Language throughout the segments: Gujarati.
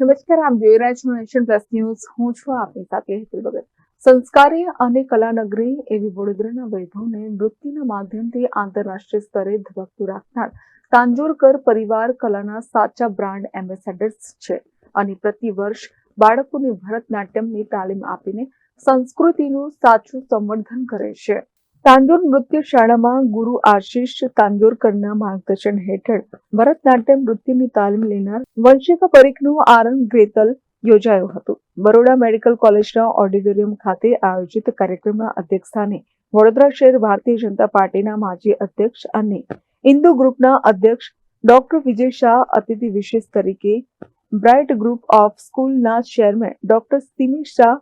નમસ્કાર, આપ જોઈ રહ્યા છો નેશન પ્લસ ન્યૂઝ. હું છું આપની સાથે હેતુલ ભગત. સંસ્કારી અને કલાનગરી એવી વડોદરાના વૈભવને નૃત્યના માધ્યમથી આંતરરાષ્ટ્રીય સ્તરે ધબકતું રાખનાર તાંજોરકર પરિવાર કલાના સાચા બ્રાન્ડ એમ્બેસેડર્સ છે અને પ્રતિવર્ષ બાળકોને ભરતનાટ્યમની તાલીમ આપીને સંસ્કૃતિનું સાચું સંવર્ધન કરે છે. તાંજોર નૃત્ય ગુરુ આશીષ તાંજોરકરના માર્ગદર્શન હેઠળ ભરતનાટ્યમ નૃત્યની તાલીમ લેનાર વંશિકા પરીખનું આરંભ ગ્રેતલ યોજાયું હતું. બરોડા મેડિકલ કોલેજના ઓડિટોરિયમ ખાતે આયોજિત કાર્યક્રમના અધ્યક્ષસ્થાને વડોદરા શહેર ભારતીય જનતા પાર્ટીના માજી અધ્યક્ષ અને ઇન્દુ ગ્રુપના અધ્યક્ષ ડોક્ટર વિજય શાહ અતિથિ વિશેષ તરીકે બ્રાઇટ ગ્રુપ ઓફ સ્કૂલના ચેરમેન ડોક્ટર સિમી શાહ,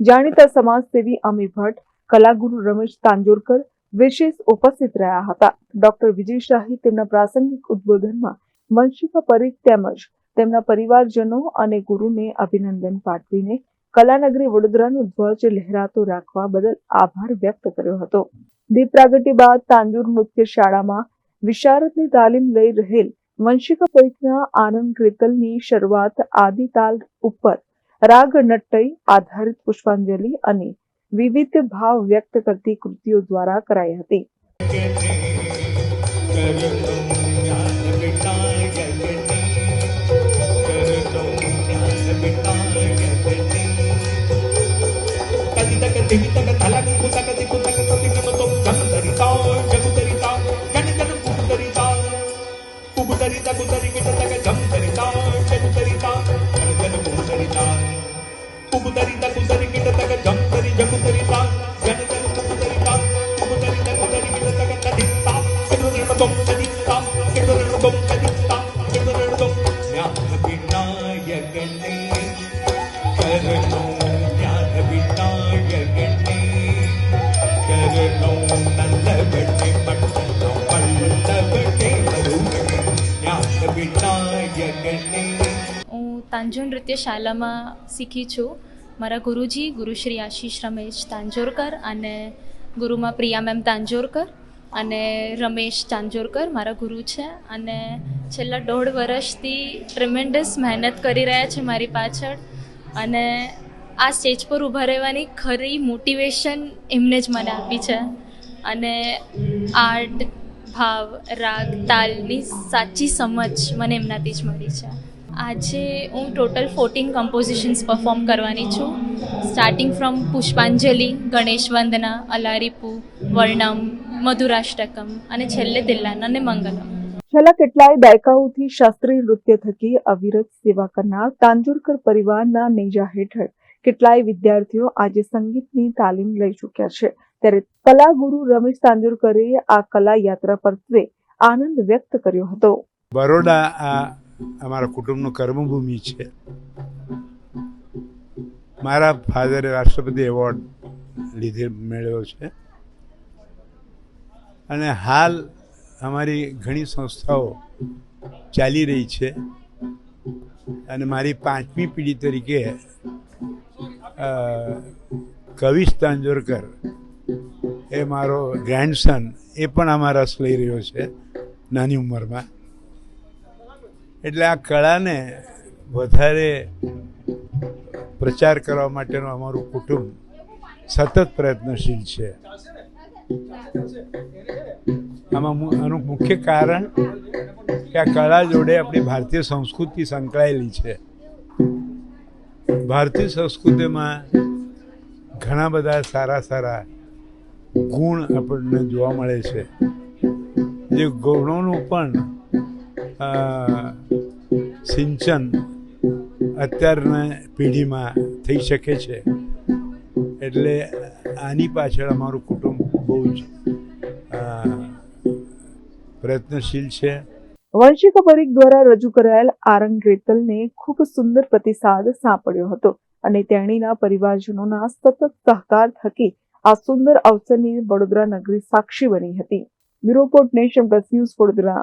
જાણીતા સમાજસેવી અમી ભટ્ટ કલાગુરુ રમેશ તાંજોરકર વિશેષ ઉપસ્થિત રહ્યા હતા. ડોક્ટર વિજય શાહી તેમના પ્રાસંગિક ઉદબોધનમાં વંશિકા પરીખ તેમજ તેમના પરિવારજનો અને ગુરુને અભિનંદન પાઠવીને કલાનગરી વડોદરાનો ધ્વજ લહેરાતો રાખવા બદલ આભાર વ્યક્ત કર્યો હતો. દીપ પ્રાગટ્ય બાદ તાંજુર નૃત્ય શાળામાં વિશારદની તાલીમ લઈ રહેલ વંશિકા પરીખના આનંદ કીર્તનની શરૂઆત આદિતાલ ઉપર રાગ નટ્ટઈ આધારિત પુષ્પાંજલિ અને विविध भाव व्यक्त करती कृतियों द्वारा कराई थी कुदरी कुदरी எழுதும் கதித்தான் எழுதும் ஞான விநாயகனே கருணோ ஞான விநாயகனே கருணோ நல்லவனே மட்டனோ வல்லவனே மருமனே ஞான விநாயகனே હું તાંજોન નૃત્ય શાલામાં શીખી છું મારા ગુરુજી ગુરુશ્રી આશીષ રમેશ તાંજોરકર અને ગુરુમાં પ્રિયા મેમ તાંજોરકર અને રમેશ ચાંજોરકર મારા ગુરુ છે અને છેલ્લા દોઢ વર્ષથી ટ્રિમેન્ડસ મહેનત કરી રહ્યા છે મારી પાછળ. અને આ સ્ટેજ પર ઊભા રહેવાની ખરી મોટિવેશન એમને જ મને આપી છે. અને આર્ટ ભાવ, રાગ, તાલની સાચી સમજ મને એમનાથી જ મળી છે. આજે હું ટોટલ ફોર્ટીન કમ્પોઝિશન્સ પરફોર્મ કરવાની છું. સ્ટાર્ટિંગ ફ્રોમ પુષ્પાંજલિ ગણેશ વંદના અલારીપુ વર્ણમ મધુરાષ્ટકમ અને છેલ્લે તિલ્લાન અને મંગલમ. છેલ્લા કેટલાય દાયકાઓથી શાસ્ત્રીય નૃત્ય થકી અવિરત સેવા કરનાર તાંજુરકર પરિવારના નેજા હેઠળ કેટલાય વિદ્યાર્થીઓ આજે સંગીતની તાલીમ લઈ ચૂક્યા છે. ત્યારે કલાગુરુ રમેશ તાંજુરકરે આ કલા યાત્રા પરત્વે આનંદ વ્યક્ત કર્યો હતો. બરોડા આ અમારા કુટુંબનું કર્મભૂમિ છે. મારા ફાધરે રાષ્ટ્રપતિ એવોર્ડ લીધે મેળવ્યો છે. અને હાલ અમારી ઘણી સંસ્થાઓ ચાલી રહી છે. અને મારી પાંચમી પેઢી તરીકે કવિશ તાંજોરકર એ મારો ગ્રેન્ડસન એ પણ આમાં રસ લઈ રહ્યો છે નાની ઉંમરમાં. એટલે આ કળાને વધારે પ્રચાર કરવા માટેનું અમારું કુટુંબ સતત પ્રયત્નશીલ છે. આમાં આનું મુખ્ય કારણ કે આ કળા જોડે આપણી ભારતીય સંસ્કૃતિ સંકળાયેલી છે. ભારતીય સંસ્કૃતિમાં ઘણા બધા સારા સારા ગુણ આપણને જોવા મળે છે. જે ગુણોનું પણ સિંચન અત્યારના પેઢીમાં થઈ શકે છે. એટલે આની પાછળ અમારું કુટુંબ બહુ જ પ્રયત્નશીલ છે. વંશિકા પરીખ દ્વારા રજૂ કરાયેલ આરંગ રેતલને ખૂબ સુંદર પ્રતિસાદ સાંપડ્યો હતો અને તેણીના પરિવારજનોના સતત સહકાર થકી આ સુંદર અવસરની વડોદરા નગરી સાક્ષી બની હતી. Bureau nation plus news Vadodara.